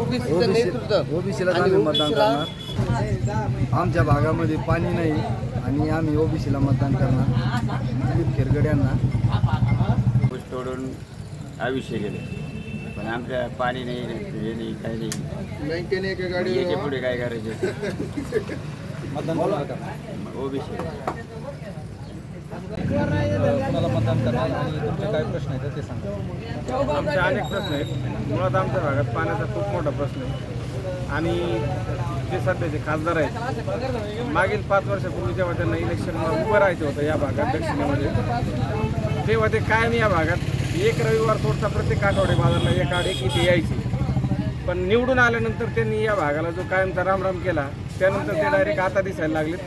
ओबीसीचं नेतृत्व. ओबीसीला आम्ही मतदान करणार. आमच्या भागामध्ये पाणी नाही आणि आम्ही ओबीसीला मतदान करणार. दिलीप खेरगड यांना. तोडून आयुष्य गेले पण आमच्या पाणी नाही हे नाही काही नाही. बँकेने एका गाडी याच्यापुढे काय करायचे? मतदान कोणाला करणार? ओबीसी. मतदान करणार आणि तुमचे काय प्रश्न आहेत ते सांगा. आमचे अनेक प्रश्न आहेत. मुळात आमच्या भागात पाण्याचा खूप मोठा प्रश्न आहे. आणि जे सध्याचे खासदार आहेत मागील पाच वर्षापूर्वी जेव्हा त्यांना इलेक्शन उभं राहायचं होतं या भागात दक्षिणेमध्ये तेव्हा ते कायम या भागात एक रविवार सोडता प्रत्येक आठवडे बाजारला एक आड एक इथे यायची. पण निवडून आल्यानंतर त्यांनी या भागाला जो कायमचा रामराम केला त्यानंतर ते डायरेक्ट आता दिसायला लागलेत.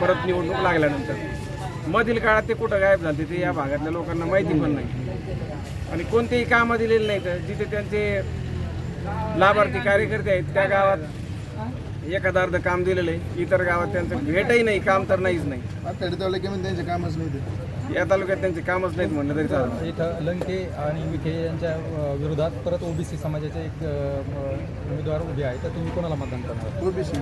परत निवडणूक लागल्यानंतर. मधील काळात ते कुठं गायब झाले ते या भागातल्या लोकांना माहिती पण नाही. आणि कोणतेही कामं दिलेले नाहीत जिथे त्यांचे लाभार्थी कार्यकर्ते आहेत त्या गावात एखादं अर्ध काम दिलेलं आहे इतर गावात त्यांचं भेटही नाही काम तर नाहीच नाही. तालुक्यामध्ये त्यांचे कामच नाही या तालुक्यात त्यांचे कामच नाहीत म्हणलं तरी चालेल. इथं लंके आणि विखे यांच्या विरोधात परत ओबीसी समाजाचे एक उमेदवार उभे आहे तर तुम्ही कोणाला मतदान करणार? ओबीसी.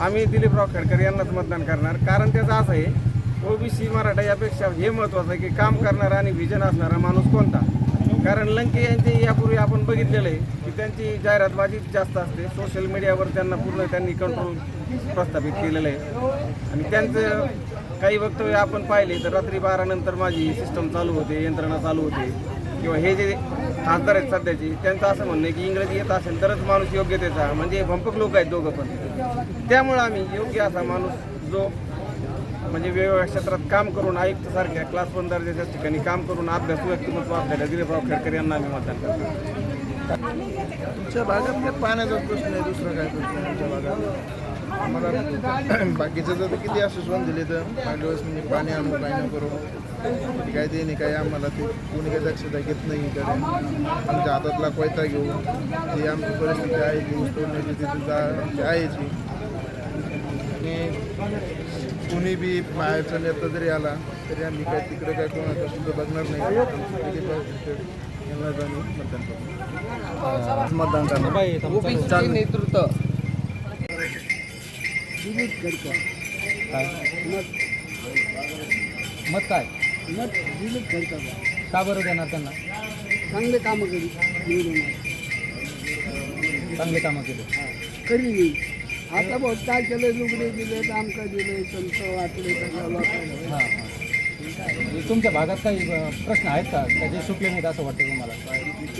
आम्ही दिलीपराव खेडकर यांनाच मतदान करणार. कारण त्याचं असं आहे ओबीसी मराठा यापेक्षा हे महत्त्वाचं आहे की काम करणारा आणि विजन असणारा माणूस कोणता? कारण लंके यांचे यापूर्वी आपण बघितलेलं आहे की त्यांची जाहिरातबाजी जास्त असते. सोशल मीडियावर त्यांना पूर्ण त्यांनी कंट्रोल प्रस्थापित केलेलं आहे. आणि त्यांचं काही वक्तव्य आपण पाहिले तर रात्री बारा नंतर माझी सिस्टम चालू होते यंत्रणा चालू होते. किंवा हे जे खासदार आहेत सध्याचे त्यांचं असं म्हणणं आहे की इंग्रजी येत असेल तरच माणूस योग्यतेचा म्हणजे भंपक लोक आहेत दोघं पण. त्यामुळं आम्ही योग्य असा माणूस जो म्हणजे वेगवेगळ्या क्षेत्रात काम करून आयुक्त सारख्या क्लास वन दर्जाच्या ठिकाणी काम करून अभ्यास व्यक्तिमत्व आपल्याला दिलीपराव खेडकर यांना आम्ही मतदान करतो. तुमच्या भागात काय पाण्याचा प्रश्न आहे दुसरं काय प्रश्न आहे आमच्या भागात? आम्हाला बाकीचं तर किती आश्वासन दिले तर मागल्या वेळेस म्हणजे पाणी आणू काय नाही करू. काय ते नाही काय आम्हाला ते कोणी काही दक्षता घेत नाही इकडे. आमच्या हातातला कोयता घेऊ ती आमची परिस्थिती आहे ती ऊस तोडण्याची ती सुद्धा आमची जी. आणि कोणी बी बाहेरचा नेता जरी आला तरी आम्ही काय तिकडे काय कोणाचं सुद्धा बघणार नाही. यांनाच आम्ही मतदान करतो मतदान करणार. नेतृत्व काय? मत. काय? का बरं देणार त्यांना? चांगले कामं करी निवडून चांगले कामं केले. करी मी. आता बघ काय केलं लुगडे दिले आमका दिले तुमचं वाटले सगळं हां हां. तुमच्या भागात काही अ, प्रश्न आहेत का? त्याचे सुटले नाहीत असं वाटतं तुम्हाला?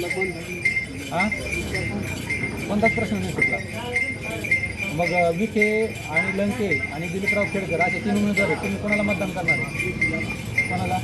पण हां? कोणताच प्रश्न नाही सुटला. मग अ, विखे आणि लंके आणि दिलीपराव खेडकर असे तीन उमेदवार आहेत. तुम्ही कोणाला मतदान करणार आहे? कोणाला?